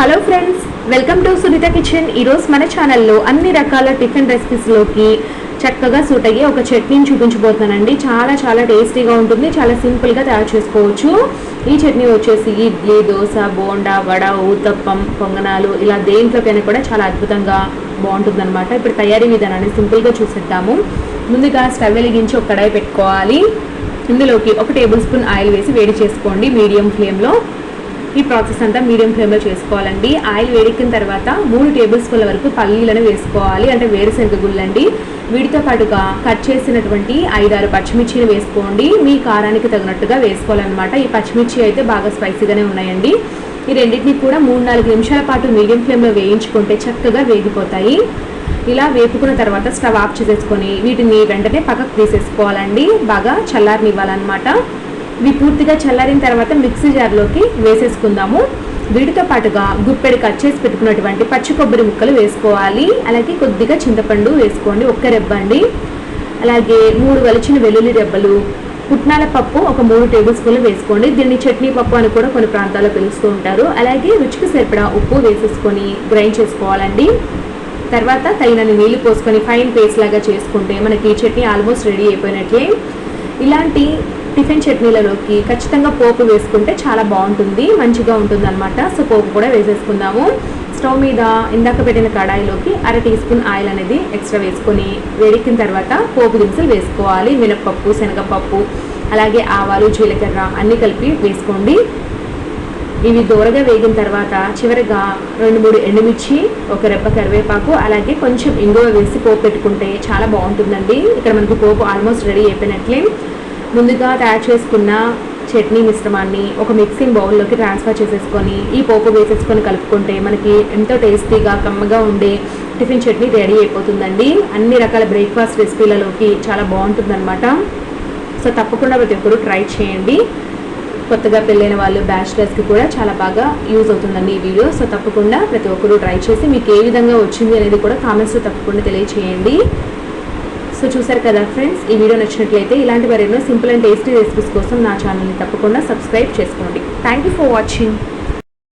Hello friends welcome to Sunitha kitchen ఈరోజు మన ఛానల్లో అన్ని రకాల టిఫిన్ రెసిపీస్లోకి చక్కగా సూట్ అయ్యే ఒక చట్నీని చూపించబోతున్నానండి. చాలా చాలా టేస్టీగా ఉంటుంది. చాలా సింపుల్గా తయారు చేసుకోవచ్చు. ఈ చట్నీ వచ్చేసి ఇడ్లీ దోశ బోండా వడ ఊతప్పం పొంగనాలు ఇలా దేంట్లోకైనా కూడా చాలా అద్భుతంగా బాగుంటుంది అనమాట ఇప్పుడు తయారీ విధానాన్ని సింపుల్గా చూసేద్దాము. ముందుగా స్టవ్ వెలిగించి ఒక కడాయి పెట్టుకోవాలి. ఇందులోకి ఒక టేబుల్ స్పూన్ ఆయిల్ వేసి వేడి చేసుకోండి మీడియం ఫ్లేమ్లో. ఈ ప్రాసెస్ అంతా మీడియం ఫ్లేమ్లో చేసుకోవాలండి. ఆయిల్ వేడెక్కిన తర్వాత మూడు టేబుల్ స్పూన్ల వరకు పల్లీలను వేసుకోవాలి. అంటే వేరుశనగ గుళ్ళండి. వీటితో పాటుగా కట్ చేసినటువంటి ఐదారు పచ్చిమిర్చిని వేసుకోండి. మీ కారానికి తగినట్టుగా వేసుకోవాలన్నమాట. ఈ పచ్చిమిర్చి అయితే బాగా స్పైసీగానే ఉన్నాయండి. ఈ రెండింటిని కూడా మూడు నాలుగు నిమిషాల పాటు మీడియం ఫ్లేమ్లో వేయించుకుంటే చక్కగా వేగిపోతాయి. ఇలా వేపుకున్న తర్వాత స్టవ్ ఆఫ్ చేసేసుకొని వీటిని వెంటనే పక్కకు తీసేసుకోవాలండి. బాగా చల్లారనివ్వాలన్నమాట. ఇవి పూర్తిగా చల్లారిన తర్వాత మిక్సీ జార్లోకి వేసేసుకుందాము. వీటితో పాటుగా గుప్పెడు కట్ చేసి పెట్టుకున్నటువంటి పచ్చి కొబ్బరి ముక్కలు వేసుకోవాలి. అలాగే కొద్దిగా చింతపండు వేసుకోండి ఒక్క రెబ్బ అండి. అలాగే మూడు వలిచిన వెల్లుల్లి రెబ్బలు పుట్నాల పప్పు ఒక మూడు టేబుల్ స్పూన్లు వేసుకోండి. దీన్ని చట్నీ పప్పు అని కూడా కొన్ని ప్రాంతాల్లో పిలుస్తూ ఉంటారు. అలాగే రుచికి సరిపడా ఉప్పు వేసేసుకొని గ్రైండ్ చేసుకోవాలండి. తర్వాత తగినన్ని నీళ్ళు పోసుకొని ఫైన్ పేస్ట్ లాగా చేసుకుంటే మనకి చట్నీ ఆల్మోస్ట్ రెడీ అయిపోయినట్లే. ఇలాంటి టిఫిన్ చట్నీలలోకి ఖచ్చితంగా పోపు వేసుకుంటే చాలా బాగుంటుంది మంచిగా ఉంటుంది అనమాట సో పోపు కూడా వేసేసుకుందాము. స్టవ్ మీద ఇందాక పెట్టిన కడాయిలోకి అర టీ స్పూన్ ఆయిల్ అనేది ఎక్స్ట్రా వేసుకొని వేడెక్కిన తర్వాత పోపు దినుసులు వేసుకోవాలి. మినప్పప్పు శనగపప్పు అలాగే ఆవాలు జీలకర్ర అన్నీ కలిపి వేసుకోండి. ఇవి దూరగా వేగిన తర్వాత చివరిగా రెండు మూడు ఎండుమిర్చి ఒక రెప్ప కరివేపాకు అలాగే కొంచెం ఇంగువ వేసి పోపు పెట్టుకుంటే చాలా బాగుంటుందండి. ఇక్కడ మనకి పోపు ఆల్మోస్ట్ రెడీ అయిపోయినట్లే. ముందుగా తయారు చేసుకున్న చట్నీ మిశ్రమాన్ని ఒక మిక్సింగ్ బౌల్లోకి ట్రాన్స్ఫర్ చేసేసుకొని ఈ పోపు వేసేసుకొని కలుపుకుంటే మనకి ఎంతో టేస్టీగా కమ్మగా ఉండే టిఫిన్ చట్నీ రెడీ అయిపోతుందండి. అన్ని రకాల బ్రేక్ఫాస్ట్ రెసిపీలలోకి చాలా బాగుంటుందన్నమాట. సో తప్పకుండా ప్రతి ఒక్కరు ట్రై చేయండి. కొత్తగా పెళ్ళైన వాళ్ళు బ్యాచిలర్స్కి కూడా చాలా బాగా యూజ్ అవుతుందండి ఈ వీడియో. సో తప్పకుండా ప్రతి ఒక్కరు ట్రై చేసి మీకు ఏ విధంగా వచ్చింది అనేది కూడా కామెంట్స్లో తప్పకుండా తెలియచేయండి. సో చూసారు కదా ఫ్రెండ్స్ ఈ వీడియో నచ్చినట్లయితే ఇలాంటి మరెన్నో సింపుల్ అండ్ టేస్టీ రెసిపీస్ కోసం నా ఛానల్ని తప్పకుండా సబ్స్క్రైబ్ చేసుకోండి. Thank you for watching